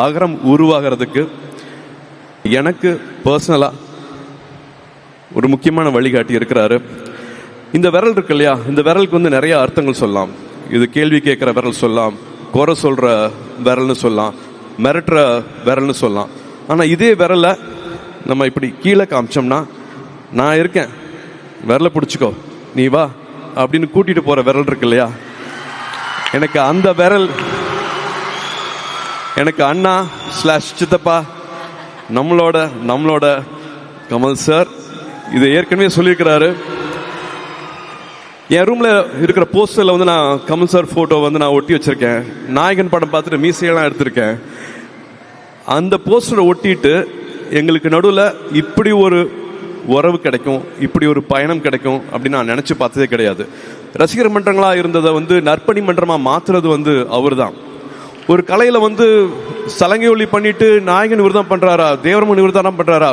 அகரம் உருவாகிறதுக்கு எனக்கு பர்சனலாக ஒரு முக்கியமான வழிகாட்டி இருக்கிறாரு. இந்த விரல் இருக்கு இல்லையா? இந்த விரலுக்கு வந்து நிறைய அர்த்தங்கள் சொல்லலாம். இது கேள்வி கேட்குற விரல் சொல்லலாம். குறை சொல்கிற விரல்னு சொல்லலாம். மிரட்டுற விரல்னு சொல்லலாம். ஆனால் இதே விரலை நம்ம இப்படி கீழே காமிச்சோம்னா நான் இருக்கேன். விரலை பிடிச்சிக்கோ. நீ வா. அப்படின்னு கூட்டிகிட்டு போகிற விரல் இருக்கு இல்லையா? எனக்கு அந்த விரல் எனக்கு அண்ணா ஸ்லாஷ் சித்தப்பா நம்மளோட நம்மளோட கமல் சார் இதை ஏற்கனவே சொல்லியிருக்கிறாரு. என் ரூம்ல இருக்கிற போஸ்டர்ல வந்து நான் கமல் சார் போட்டோ வந்து நான் ஒட்டி வச்சிருக்கேன். நாயகன் படம் பார்த்துட்டு மீசையெல்லாம் எடுத்திருக்கேன். அந்த போஸ்டரை ஒட்டிட்டு எங்களுக்கு நடுவில் இப்படி ஒரு உறவு கிடைக்கும் இப்படி ஒரு பயணம் கிடைக்கும் அப்படின்னு நான் நினச்சி பார்த்ததே கிடையாது. ரசிகர் மன்றங்களாக இருந்ததை வந்து நற்பணி மன்றமாக மாற்றுறது வந்து அவர் தான் ஒரு கலையில் வந்து சலங்கை ஒளி பண்ணிட்டு நாயகன் இவர் பண்ணுறாரா தேவரமன் இவர் பண்ணுறாரா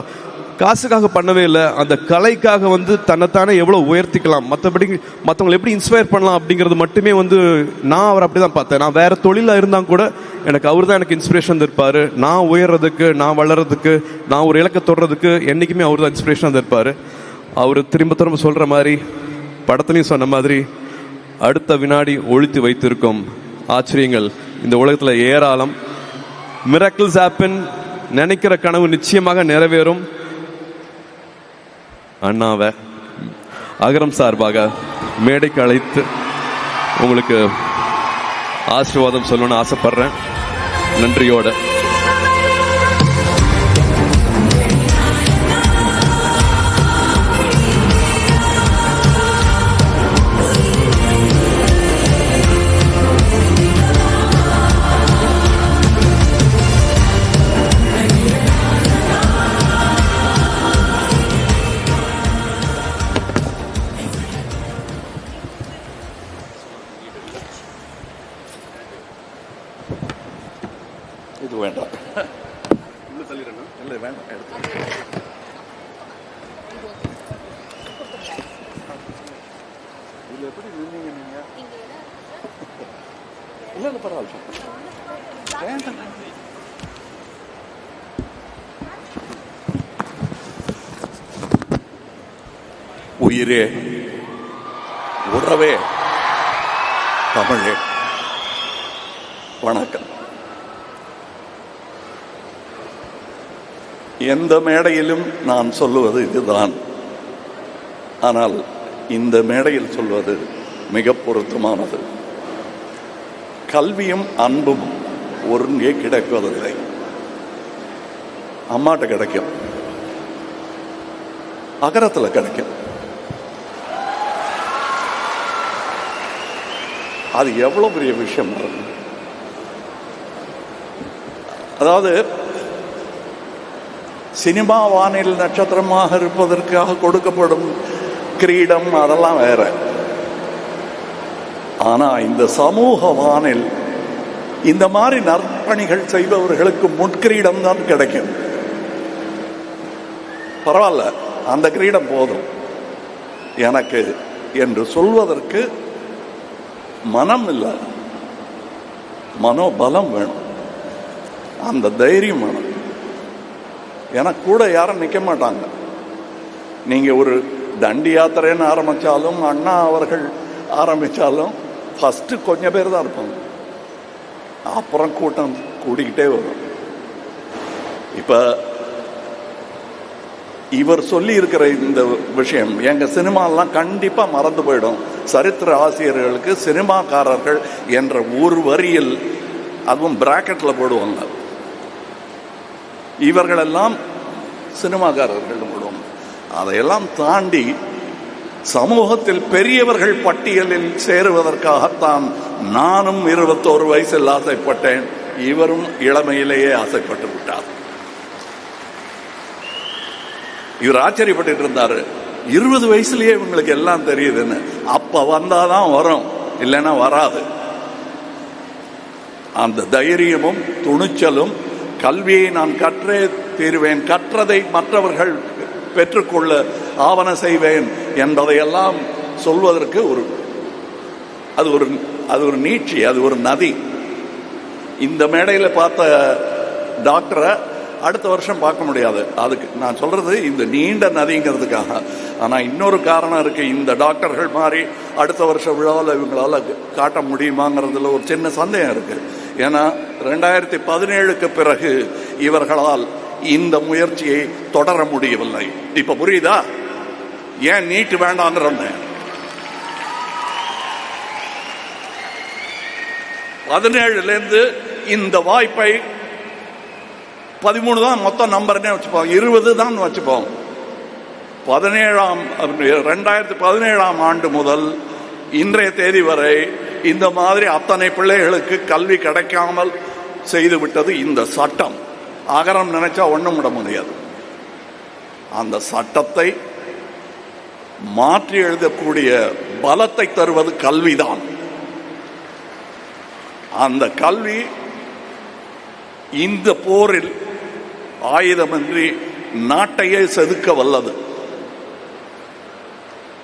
காசுக்காக பண்ணவே இல்லை. அந்த கலைக்காக வந்து தன்னைத்தானே எவ்வளோ உயர்த்திக்கலாம்? மற்றபடி மற்றவங்களை எப்படி இன்ஸ்பயர் பண்ணலாம் அப்படிங்கிறது மட்டுமே வந்து நான் அவர் அப்படி தான் பார்த்தேன். நான் வேறு தொழிலாக இருந்தால் கூட எனக்கு அவர் தான் எனக்கு இன்ஸ்பிரேஷன் இருப்பார் நான் உயர்றதுக்கு நான் வளர்கிறதுக்கு நான் ஒரு இலக்கை தொடுறதுக்கு என்றைக்குமே அவர் தான் இன்ஸ்பிரேஷன் இருப்பார் அவர் திரும்ப திரும்ப சொல்கிற மாதிரி படத்துலையும் சொன்ன மாதிரி அடுத்த வினாடி ஒழித்து வைத்திருக்கும். ஆச்சரியங்கள். இந்த உலகத்தில் ஏராளம். மிராக்கிள்ஸ் ஆப்பின் நினைக்கிற கனவு நிச்சயமாக நிறைவேறும். அண்ணாவை அகரம் சார்பாக மேடைக்கு அழைத்து உங்களுக்கு ஆசீர்வாதம் சொல்லணும்னு ஆசைப்படுறேன். நன்றியோட. எப்படி நின்னீங்க நீங்க? இல்லை இல்லை பரவாயில்ல வேண்டாம் உயிரே உறவே தமிழே. வணக்கம். எந்த மேடையிலும் நான் சொல்லுவது இதுதான். ஆனால் இந்த மேடையில் சொல்வது மிக பொருத்தமானது. கல்வியும் அன்பும் ஒருங்கே கிடைப்பதில்லை அம்மாட்ட கிடைக்கும். அகரத்தில் கிடைக்கும். அது எவ்வளவு பெரிய விஷயம் அதாவது சினிமா வானில் நட்சத்திரமாக இருப்பதற்காக கொடுக்கப்படும் கிரீடம் அதெல்லாம் வேற. ஆனா இந்த சமூக வானில் இந்த மாதிரி நற்பணிகள் செய்பவர்களுக்கு முட்கிரீடம் தான் கிடைக்கும். பரவாயில்ல அந்த கிரீடம் போதும். எனக்கு என்று சொல்வதற்கு மனம் இல்லை. மனோபலம் வேணும். அந்த தைரியம் வேணும். எனக்கு கூட யாரும் நிற்க மாட்டாங்க. நீங்க ஒரு தண்டி யாத்திரைன்னு ஆரம்பிச்சாலும் அண்ணா அவர்கள் ஆரம்பிச்சாலும் ஃபஸ்ட்டு கொஞ்சம் பேர் தான் இருப்பாங்க. அப்புறம் கூட்டம் கூடிக்கிட்டே வரும். இப்ப இவர் சொல்லி இருக்கிற இந்த விஷயம் எங்க சினிமாலாம் கண்டிப்பா மறந்து போயிடும். சரித்திர ஆசிரியர்களுக்கு சினிமாக்காரர்கள் என்ற ஒரு வரியில் அதுவும் பிராக்கெட்ல போடுவாங்க. இவர்களெல்லாம் சினிமாக்காரர்கள் போடுவாங்க. அதையெல்லாம் தாண்டி சமூகத்தில் பெரியவர்கள் பட்டியலில் சேருவதற்காகத்தான் நானும் இருபத்தோரு வயசில் ஆசைப்பட்டேன். இவரும் இளமையிலேயே ஆசைப்பட்டு விட்டார். இவர் ஆச்சரியப்பட்டு இருந்தாரு. இருபது வயசுலயே இவங்களுக்கு எல்லாம் தெரியுதுன்னு. அப்ப வந்தாதான் வரும். இல்லைன்னா வராது. அந்த தைரியமும் துணிச்சலும் கல்வியை நான் கற்றே தீருவேன். கற்றதை மற்றவர்கள் பெற்றுக்கொள்ள ஆவண செய்வேன் என்பதையெல்லாம் சொல்வதற்கு ஒரு அது ஒரு அது ஒரு நீட்சி அது ஒரு நதி. இந்த மேடையில் பார்த்த டாக்டரை அடுத்த வருஷம் பார்க்க முடியாது. அதுக்கு நான் சொல்றது இந்த நீண்ட நதிங்கிறதுக்காக. ஆனால் இன்னொரு காரணம் இருக்கு. இந்த டாக்டர்கள் மாதிரி அடுத்த வருஷம் விழாவில் இவங்களால காட்ட முடியுமாங்கிறதுல ஒரு சின்ன சந்தேகம் இருக்கு. ஏன்னா ரெண்டாயிரத்தி பதினேழுக்கு பிறகு இவர்களால் இந்த முயற்சியை தொடர முடியவில்லை. இப்ப புரியுதா? ஏன் நீட்டு வேண்டாங்கிறோன்னு பதினேழுல இருந்து இந்த வாய்ப்பை பதிமூணு தான் மொத்தம் நம்பர்னே வச்சுப்போம். இருபது தான் வச்சுப்போம். பதினேழாம் ரெண்டாயிரத்தி பதினேழாம் ஆண்டு முதல் இன்றைய தேதி வரை இந்த மாதிரி அத்தனை பிள்ளைகளுக்கு கல்வி கிடைக்காமல் செய்துவிட்டது இந்த சட்டம். அகரம் நினைச்சா ஒன்றும் விட முடியாது. அந்த சட்டத்தை மாற்றி எழுதக்கூடிய பலத்தை தருவது கல்விதான். அந்த கல்வி இந்த போரில் ஆயுதமின்றி நாட்டையே செதுக்க வல்லது.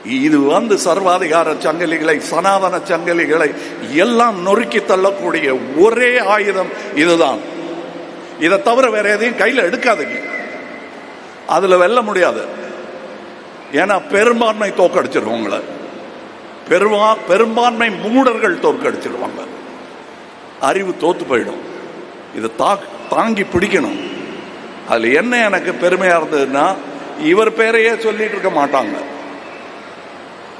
இது வந்து சர்வாதிகார சங்கிலிகளை சனாதன சங்கிலிகளை எல்லாம் நொறுக்கி தள்ளக்கூடிய ஒரே ஆயுதம் இதுதான். இதை தவிர வேற எதையும் கையில் எடுக்காதீங்க. அதில் வெல்ல முடியாது. ஏன்னா பெரும்பான்மை தோக்கடிச்சிருவோம் உங்களை. பெருமா பெரும்பான்மை மூடர்கள் தோற்கடிச்சிருவாங்க. அறிவு தோத்து போயிடும். இதை தா தாங்கி பிடிக்கணும். அதில் என்ன எனக்கு பெருமையாக இருந்ததுன்னா இவர் பேரையே சொல்லிட்டு இருக்க மாட்டாங்க.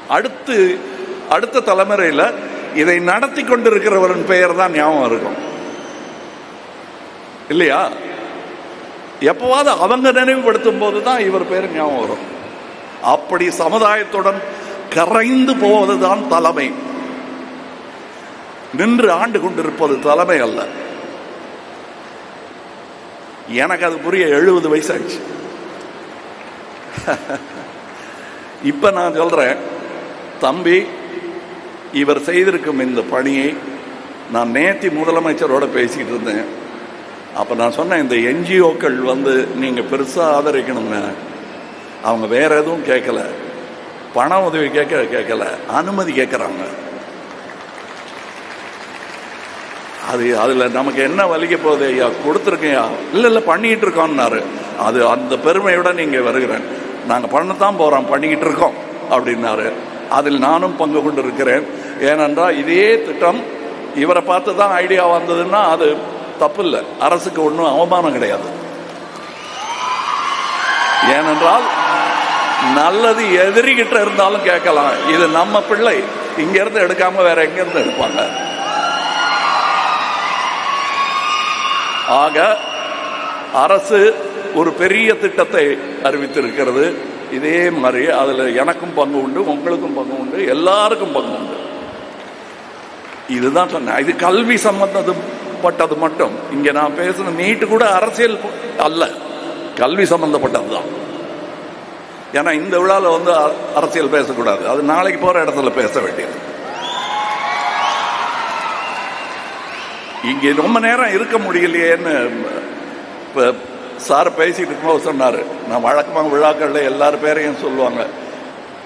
அடுத்து அடுத்த தலைமுறையில் இதை நடத்தி கொண்டிருக்கிறவரின் பெயர் தான் ஞாபகம் இருக்கும். இல்லையா? எப்பவாவது அவங்க நினைவுபடுத்தும் போது தான் இவர் பேர் ஞாபகம் வரும். அப்படி சமுதாயத்துடன் கரைந்து போவதுதான் தலைமை. நின்று ஆண்டு கொண்டிருப்பது தலைமை அல்ல. எனக்கு அது புரிய எழுபது வயசாச்சு இப்ப நான் சொல்றேன் தம்பி இவர் செய்திருக்கும் இந்த பணியை நான் நேத்தி முதலமைச்சரோட பேசிக்கிட்டு இருந்தேன். அப்போ நான் சொன்னேன் இந்த என்ஜிஓக்கள் வந்து நீங்கள் பெருசாக ஆதரிக்கணுங்க அவங்க வேற எதுவும் கேட்கல பண உதவி கேட்க கேட்கல அனுமதி கேட்குறாங்க அது அதில் நமக்கு என்ன வலிக்க போகுது ஐயா? கொடுத்துருக்கையா இல்லை இல்லை பண்ணிக்கிட்டு இருக்கோம்னாரு. அது அந்த பெருமையோட நீங்கள் வருகிறேன். நாங்கள் பண்ணத்தான் போகிறோம் பண்ணிக்கிட்டு இருக்கோம் அப்படின்னாரு. அதில் நானும் பங்கு கொண்டு இருக்கிறேன் ஏனென்றால் இதே திட்டம் இவரை பார்த்து தான் ஐடியா வந்ததுன்னா அது தப்பு இல்லை அரசுக்கு ஒன்றும் அவமானம் கிடையாது. ஏனென்றால் நல்லது எதிரிகிட்ட இருந்தாலும் கேட்கலாம். இது நம்ம பிள்ளை. இங்க இருந்து எடுக்காம வேற எங்க இருந்து எடுப்பாங்க? ஆக அரசு ஒரு பெரிய திட்டத்தை அறிவித்திருக்கிறது. இதே மாதிரி அதுல எனக்கும் பங்கு உண்டு உங்களுக்கும் பங்கு உண்டு எல்லாருக்கும் பங்கு உண்டு. இதுதான் சொன்னேன். இது கல்வி சம்பந்தப்பட்டது மட்டும். இங்க நான் பேசுன நீட்டு கூட அரசியல் அல்ல. கல்வி சம்பந்தப்பட்டதுதான். ஏன்னா இந்த விழாவில் வந்து அ- அரசியல் பேசக்கூடாது. அது நாளைக்கு போற இடத்துல பேச வேண்டியது. இங்கே ரொம்ப நேரம் இருக்க முடியலையேன்னு இப்போ சார் பேசிட்டு இருக்கும்போது சொன்னாரு. நான் வழக்கமாக விழாக்கள்ல எல்லார் பேரையும் சொல்லுவாங்க.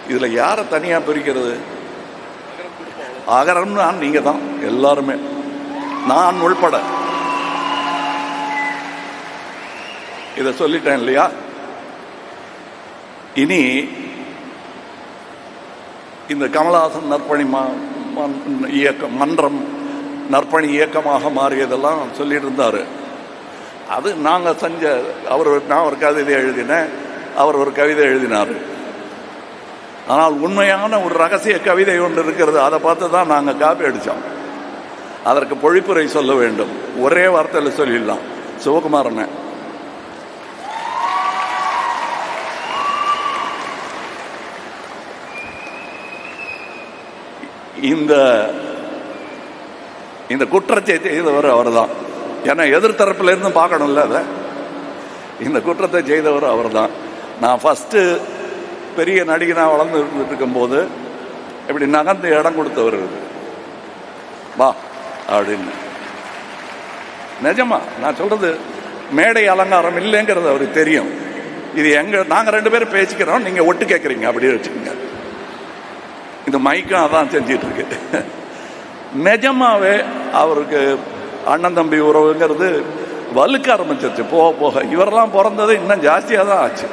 இதுல யாரை தனியா பிரிக்கிறது? அகரம்னு நீங்கள் தான் எல்லாருமே. நான் உள்பட. இத சொல்லிட்டேன் இல்லையா? இனி இந்த கமலஹாசன் நற்பணி மன்- இயக்கம் மன்றம் நற்பணி இயக்கமாக மாறியதெல்லாம் சொல்லிட்டு இருந்தாரு. அது நாங்க செஞ்ச அவர் ஒரு- நான் ஒரு கவிதை எழுதினேன் அவர் ஒரு கவிதை எழுதினார். ஆனால் உண்மையான ஒரு ரகசிய கவிதை ஒன்று இருக்கிறது அதை பார்த்து தான் நாங்கள் காப்பி அடித்தோம் அதற்கு பொழிப்புரை சொல்ல வேண்டும். ஒரே வார்த்தையில் சொல்லிடலாம். சிவகுமாரன். இந்த இந்த குற்றத்தை செய்தவர் அவர்தான். ஏன்னா எதிர்த்தரப்புல இருந்து பார்க்கணும்ல அதை? இந்த குற்றத்தை செய்தவர் அவர்தான். நான் ஃபஸ்ட்டு பெரிய நடிகனாக வளர்ந்து இருந்துட்டு இருக்கும்போது இப்படி நகர்ந்து இடம் கொடுத்தவர் வா. அப்படின்னு. நிஜமா நான் சொல்றது மேடை அலங்காரம் இல்லைங்கிறது அவருக்கு தெரியும். இது எங்க நாங்க ரெண்டு பேரும் பேசிக்கிறோம் நீங்க ஒட்டு கேட்குறீங்க அப்படியே வச்சுக்கோங்க. இந்த மைக்கும் அதான் செஞ்சிட்டு இருக்கு நிஜமாவே அவருக்கு அண்ணன் தம்பி உறவுங்கிறது வலுக்க ஆரம்பிச்சிருச்சு போக போக. இவரெல்லாம் பிறந்தது இன்னும் ஜாஸ்தியாக தான் ஆச்சு.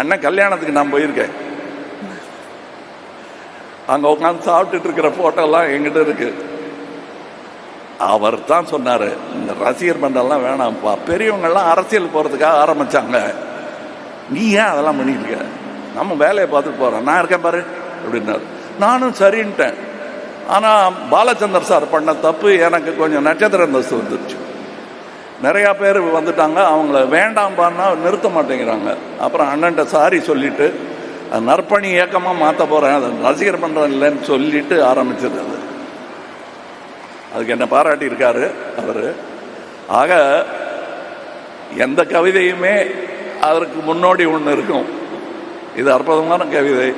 அண்ணன் கல்யாணத்துக்கு நான் போயிருக்கேன். அங்க உட்காந்து சாப்பிட்டுட்டு இருக்கிற போட்டோ எல்லாம் எங்கிட்ட இருக்கு. அவர் தான் சொன்னாரு இந்த ரசிகர் மன்றம்லாம் வேணாம்ப்பா. பெரியவங்க எல்லாம் அரசியல் போறதுக்காக ஆரம்பிச்சாங்க. நீ ஏன் அதெல்லாம் பண்ணிட்டு இருக்க? நம்ம வேலையை பார்த்துட்டு போறோம். நான் இருக்கேன் பாரு அப்படின்னாரு. நானும் சரின்ட்டேன். ஆனா பாலச்சந்தர் சார் பண்ண தப்பு எனக்கு கொஞ்சம் நட்சத்திர அந்தஸ்து வந்துருச்சு. நிறைய பேர் வந்துட்டாங்க அவங்கள வேண்டாம்பான்னா நிறுத்த மாட்டேங்கிறாங்க. அப்புறம் அண்ணன்ட்ட சாரி சொல்லிட்டு நற்பணி இயக்கமாக மாற்ற போகிறேன் அதை ரசிகர் மன்றம் இல்லைன்னு சொல்லிட்டு ஆரம்பிச்சது அது. அதுக்கு என்ன பாராட்டியிருக்காரு அவர். ஆக எந்த கவிதையுமே அதற்கு முன்னோடி ஒன்று இருக்கும். இது அற்புதமான கவிதை.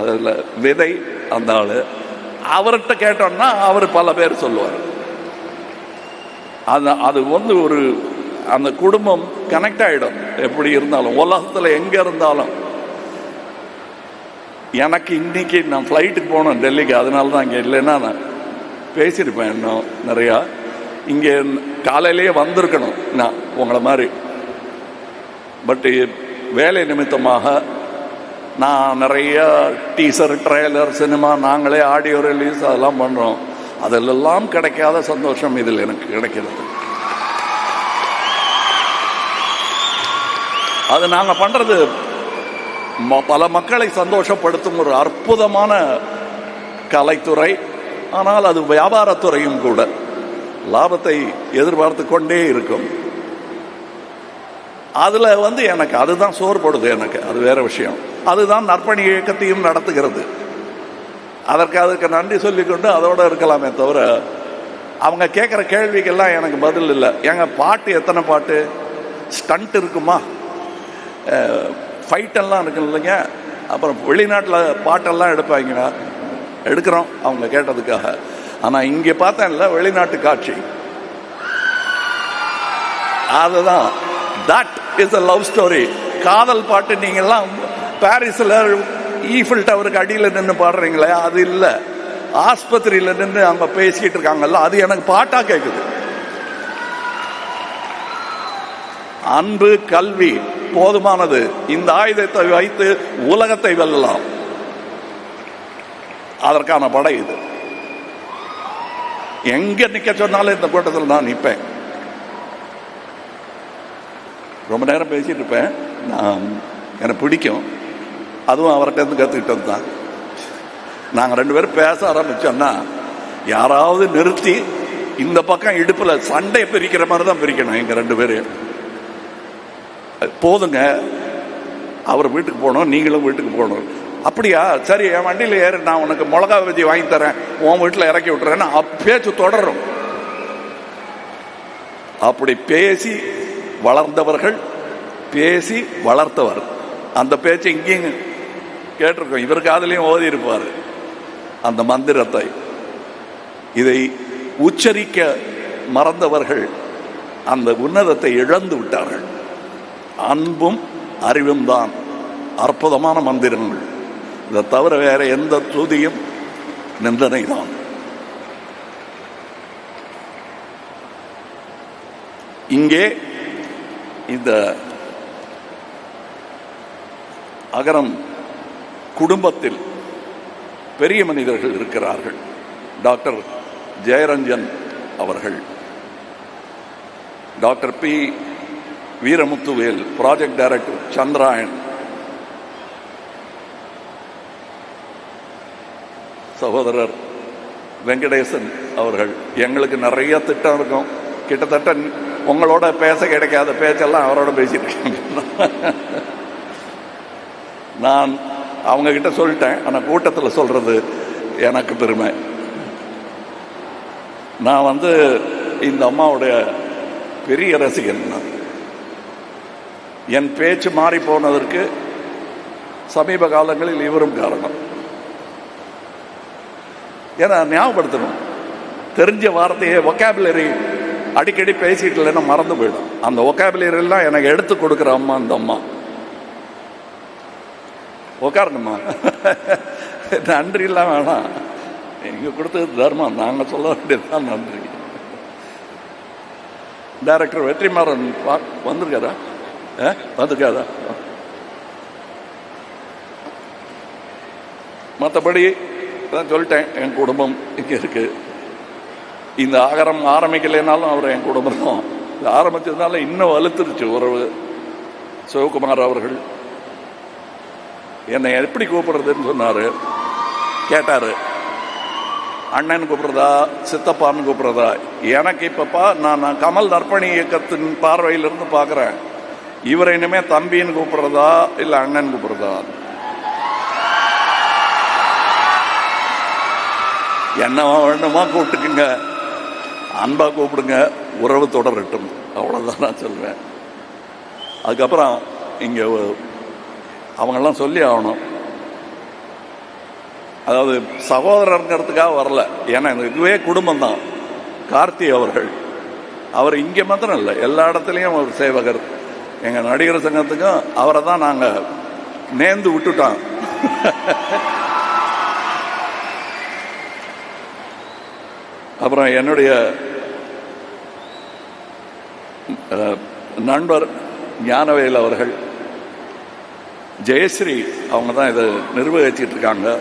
அதில் விதை அந்த ஆள். அவர்கிட்ட கேட்டோம்னா அவர் பல பேர் சொல்லுவார். அது அது வந்து ஒரு அந்த குடும்பம் கனெக்ட் ஆகிடும் எப்படி இருந்தாலும் உலகத்தில் எங்கே இருந்தாலும். எனக்கு இன்னைக்கு நான் ஃப்ளைட்டுக்கு போகணும் டெல்லிக்கு. அதனால தான் இங்கே இல்லைன்னா நான் பேசியிருப்பேன் இன்னும் நிறையா. இங்கே காலையிலேயே வந்திருக்கணும் நான் உங்களை மாதிரி. பட் வேலை நிமித்தமாக நான் நிறைய டீசர் ட்ரெய்லர் சினிமா நாங்களே ஆடியோ ரிலீஸ் அதெல்லாம் பண்ணுறோம் அதிலெல்லாம் கிடைக்காத சந்தோஷம் இதில் எனக்கு கிடைக்கிறது. அது நாங்கள் பண்ணுறது பல மக்களை சந்தோஷப்படுத்தும் ஒரு அற்புதமான கலைத்துறை. ஆனால் அது வியாபாரத்துறையும் கூட. லாபத்தை எதிர்பார்த்து கொண்டே இருக்கும். அதில் வந்து எனக்கு அதுதான் சோர்படுது எனக்கு. அது வேற விஷயம். அதுதான் நற்பணி இயக்கத்தையும் நடத்துகிறது. அதற்கு அதுக்கு நன்றி சொல்லிக்கொண்டு அதோட இருக்கலாமே தவிர அவங்க கேட்குற கேள்விக்கெல்லாம் எனக்கு பதில் இல்லை. எங்கள் பாட்டு எத்தனை பாட்டு? ஸ்டண்ட் இருக்குமா? ஃபைட்டெல்லாம் இருக்கு இல்லைங்க. அப்புறம் வெளிநாட்டில் பாட்டெல்லாம் எடுப்பாங்க. எடுக்கிறோம் அவங்க கேட்டதுக்காக. ஆனால் இங்கே பார்த்தேன் இல்லை வெளிநாட்டு காட்சி. அதுதான். That is a love story காதல் பாட்டு நீங்கள்லாம் பாரிஸில் ஈஃபில் டவருக்கு அடியில் நின்று பாடுறீங்களே அது இல்லை. ஆஸ்பத்திரியில் நின்று அவங்க பேசிக்கிட்டு இருக்காங்கல்ல அது எனக்கு பாட்டாக கேட்குது அன்பு கல்வி. போதுமானது. இந்த ஆயுதத்தை வைத்து உலகத்தை வெல்லலாம். அதற்கான படை இது. எங்க நிக்க சொன்னாலும் இந்த கூட்டத்தில் நான் நிற்பேன் ரொம்ப நேரம் பேசிட்டு இருப்பேன். நான் எனக்கு பிடிக்கும். அதுவும் அவர்கிட்ட இருந்து கற்றுக்கிட்டது தான். நாங்கள் ரெண்டு பேரும் பேச ஆரம்பிச்சோம்னா யாராவது நிறுத்தி இந்த பக்கம் இடுப்பில் சண்டையை பிரிக்கிற மாதிரி தான் பிரிக்கணும் எங்கள் ரெண்டு பேரையும். போதுங்க. அவர் வீட்டுக்கு போகணும் நீங்களும் வீட்டுக்கு போகணும். அப்படியா? சரி என் வண்டியில் ஏறு நான் உனக்கு மிளகா பஜ்ஜி வாங்கி தரேன். உன் வீட்டில் இறக்கி விட்டுறேன்னு பேச்சு தொடரும். அப்படி பேசி வளர்ந்தவர்கள் பேசி வளர்த்தவர். அந்த பேச்சு இங்கேயும் கேட்டிருக்கோம். இவர் காதலையும் ஓதி இருப்பார். அந்த மந்திரத்தை. இதை உச்சரிக்க மறந்தவர்கள் அந்த உன்னதத்தை இழந்து விட்டார்கள். அன்பும் அறிவும் தான். அற்புதமான மந்திரங்கள். இதை தவிர வேற எந்த துதியும் நிந்தனை தான் இங்கே இந்த அகரம் குடும்பத்தில் பெரிய மனிதர்கள் இருக்கிறார்கள். டாக்டர் ஜெயரஞ்சன் அவர்கள். Doctor P Veeramuthuvel project director Chandrayaan. சகோதரர் வெங்கடேசன் அவர்கள் எங்களுக்கு நிறைய திட்டம் இருக்கும். கிட்டத்தட்ட உங்களோட பேச கிடைக்காத பேச்செல்லாம் அவரோட பேசிட்டு நான் அவங்க கிட்ட சொல்லிட்டேன் ஆனால் கூட்டத்தில் சொல்றது எனக்கு பெருமை. நான் வந்து இந்த அம்மாவுடைய பெரிய ரசிகன் நான். என் பேச்சு மாறி போனதற்கு சமீப காலங்களில் இவரும் காரணம். ஏன்னா ஞாபகப்படுத்தணும். தெரிஞ்ச வார்த்தையை ஒக்காபுலரி அடிக்கடி பேசிட்டு இல்லைன்னா மறந்து போயிடும். அந்த vocabulary எனக்கு எடுத்து கொடுக்குற அம்மா அந்த அம்மா. உட்காரணுமா நன்றி எல்லாம் வேணாம். நீங்க கொடுத்தது தர்மம். நாங்கள் சொல்ல வேண்டியதுதான் நன்றி. டைரக்டர் வெற்றிமாறன் வா- வந்திருக்காரா? ஆ? மற்றபடி தான் சொல்லிட்டேன் என் குடும்பம் இங்கே இருக்கு. இந்த ஆகரம் ஆரம்பிக்கலைனாலும் அவர் என் குடும்பம் தான். இது ஆரம்பிச்சதுனால இன்னும் வலுத்துருச்சு உறவு. சிவகுமார் அவர்கள் என்னை எப்படி கூப்பிடுறதுன்னு சொன்னார். கேட்டார். அண்ணன் கூப்பிடுறதா சித்தப்பான்னு கூப்பிடுறதா? எனக்கு இப்பப்பா நான் நான் கமல் நற்பணி இயக்கத்தின் பார்வையிலிருந்து பார்க்குறேன் இவரை இனிமே தம்பின்னு கூப்பிடுறதா இல்லை அண்ணன் கூப்பிடுறதா? என்ன வேணுமா கூப்பிட்டுக்குங்க? அன்பா கூப்பிடுங்க. உறவு தொடரட்டும். அவ்வளோதான் நான் சொல்வேன் அதுக்கப்புறம் இங்கே அவங்கெல்லாம் சொல்லி ஆகணும். அதாவது சகோதரருங்கிறதுக்காக வரல. ஏன்னா இதுவே குடும்பம் தான் கார்த்தி அவர்கள். அவர் இங்கே மாத்திரம் இல்லை. எல்லா இடத்துலையும் அவர் சேவகர். எங்கள் நடிகர் சங்கத்துக்கும் அவரை தான் நாங்கள் நேர்ந்து விட்டுட்டோம். அப்புறம் என்னுடைய நண்பர் ஞானவேல் அவர்கள் ஜெயஸ்ரீ அவங்க தான் இதை நிர்வகிச்சிட்டு இருக்காங்க.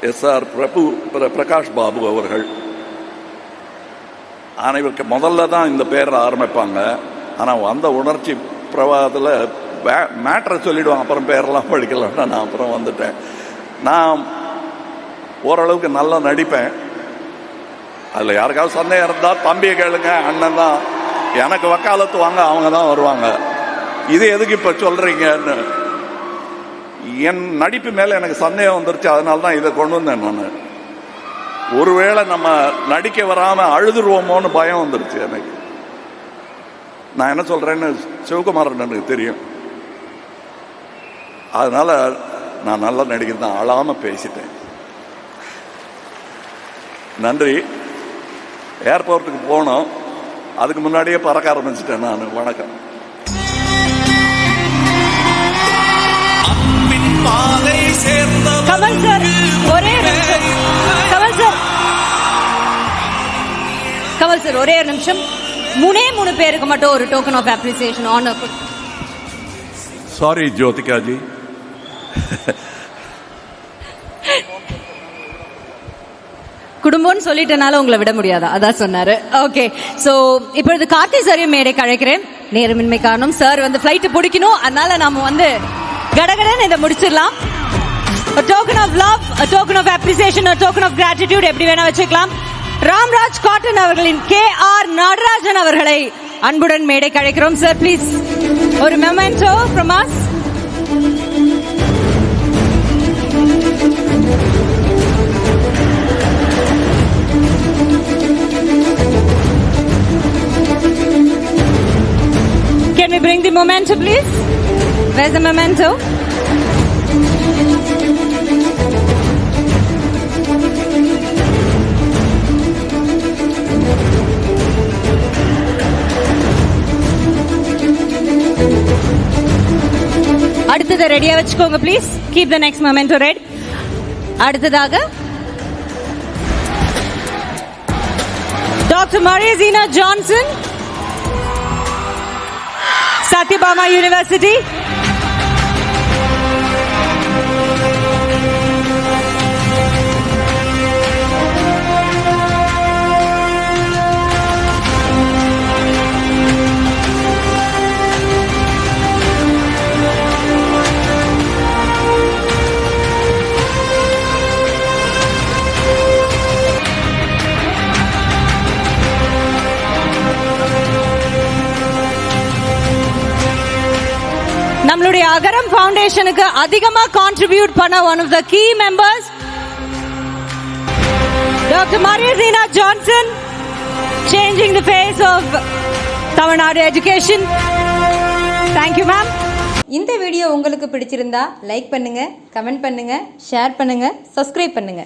எஸ்ஆர் பிரபு பிர- பிரகாஷ் பாபு அவர்கள். அனைவருக்கு முதல்ல தான் இந்த பேரை ஆரம்பிப்பாங்க. ஆனால் வந்த உணர்ச்சி பிரவாகத்தில் மேட்ரை சொல்லிடுவாங்க அப்புறம் பேரெல்லாம் படிக்கலன்னா நான் அப்புறம் வந்துட்டேன். நான் ஓரளவுக்கு நல்லா நடிப்பேன். அதில் யாருக்காவது சந்தேகம் இருந்தால் தம்பியை கேளுங்க அண்ணன் தான். எனக்கு வக்காலத்து வாங்க அவங்க தான் வருவாங்க. இது எதுக்கு இப்போ சொல்கிறீங்கன்னு என் நடிப்பு மேலே எனக்கு சந்தேகம் வந்துருச்சு அதனால தான் இதை கொண்டு வந்தேன் நான். ஒருவேளை நம்ம நடிக்க வராமல் அழுதுருவோமோன்னு பயம் வந்துருச்சு எனக்கு. நான் என்ன சொல்கிறேன்னு சிவகுமாரன் எனக்கு தெரியும். அதனால நான் நல்லா நடிக்கிறேன் தான் அழாமல் பேசிட்டேன். நன்றி. ஏர்போர்ட்டுக்கு போனோம். அதுக்கு முன்னாடியே பறக்க ஆரம்பிச்சிட்டேன் நான் வணக்கம். கமல் சார் ஒரே நிமிஷம். கமல் சார். கமல் சார் ஒரு நிமிஷம். மூணே மூணு பேருக்கு மட்டும் ஒரு token of appreciation honour sorry Jyothika ji குடும்பம்னு சொல்லிட்டனால உங்களை விட முடியாதா? அதான் சொன்னாரு. ஓகே சோ இப்பொழுது கார்த்தி சாரையும் மேடை அழைக்கிறேன் நேரமின்மை காரணம் சார் வந்து ஃபிளைட் பிடிக்கணும். அதனால நாம வந்து கடகடன்னு இதை முடிச்சிடலாம். Love, a token of appreciation, a token of gratitude எப்படி வேணா வச்சுக்கலாம். ராம்ராஜ் காட்டன் அவர்களின் கே ஆர் நடராஜன் அவர்களை அன்புடன் மேடை அழைக்கிறோம் சார் ப்ளீஸ் ஒரு memento from us Can we bring the memento, please? Where's the memento? அடுத்ததை ரெடியா வச்சுக்கோங்க please keep the next memento ready அடுத்ததாக doctor Mariaseena Johnson Sathyabama university நம்மளுடைய அகரம் ஃபவுண்டேஷனுக்கு அதிகமா கான்ட்ரிபியூட் பண்ண one of the key members doctor Mariaseena Johnson changing the face of Tamil Nadu education thank you ma'am இந்த video உங்களுக்கு பிடிச்சிருந்தா like பண்ணுங்க comment பண்ணுங்க ஷேர் பண்ணுங்க சப்ஸ்கிரைப் பண்ணுங்க.